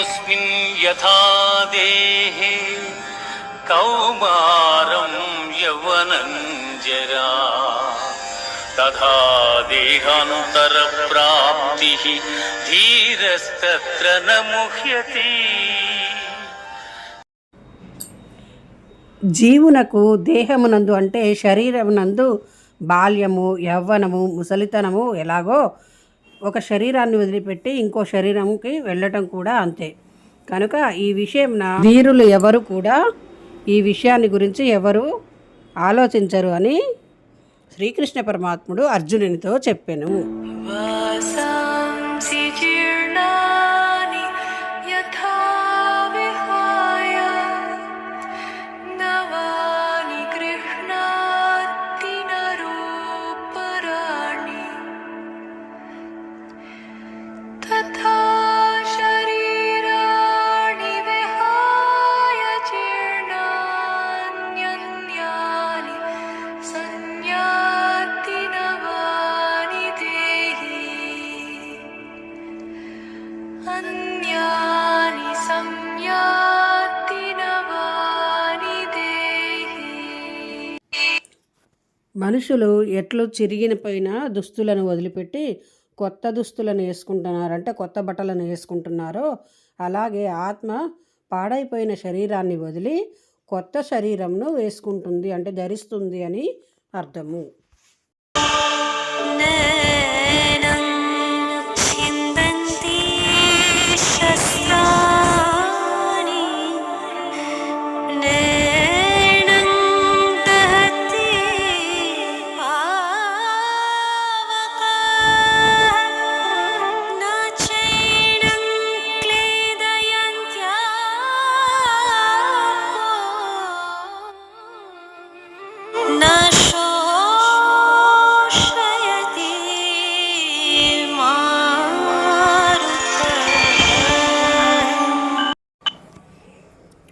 దేహోऽస్మిन् యథా దేహే కౌమారం యవనం జరా తథా దేహాంతరప్రాప్తి ధీరస్తత్ర న ముహ్యతి జీవునకు దేహమునందు అంటే శరీరమునందు బాల్యము యవ్వనము ముసలితనము ఎలాగో ఒక శరీరాన్ని వదిలిపెట్టి ఇంకో శరీరంకి వెళ్ళటం కూడా అంతే. కనుక ఈ విషయంన వీరులు ఎవరు కూడా ఈ విషయాన్ని గురించి ఎవరు ఆలోచించరు అని శ్రీకృష్ణ పరమాత్ముడు అర్జునునితో చెప్పాను. अन्यानि संयाति नवानि देहि మనుషులు ఎట్లు చిరిగినపోయిన దుస్తులను వదిలిపెట్టి కొత్త దుస్తులను వేసుకుంటున్నారంటే కొత్త బట్టలను వేసుకుంటున్నారో అలాగే ఆత్మ పాడైపోయిన శరీరాన్ని వదిలి కొత్త శరీరంను వేసుకుంటుంది అంటే ధరిస్తుంది అని అర్థము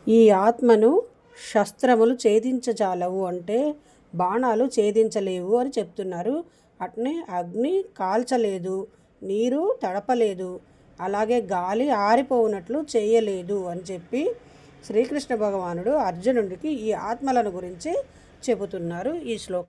ఈ ఆత్మను శస్త్రములు ఛేదించజాలవు అంటే బాణాలు ఛేదించలేవు అని చెప్తున్నారు. అట్నే అగ్ని కాల్చలేదు నీరు తడపలేదు అలాగే గాలి ఆరిపోవునట్లు చేయలేదు అని చెప్పి శ్రీకృష్ణ భగవానుడు అర్జునుడికి ఈ ఆత్మలను గురించి చెబుతున్నారు ఈ శ్లోకం.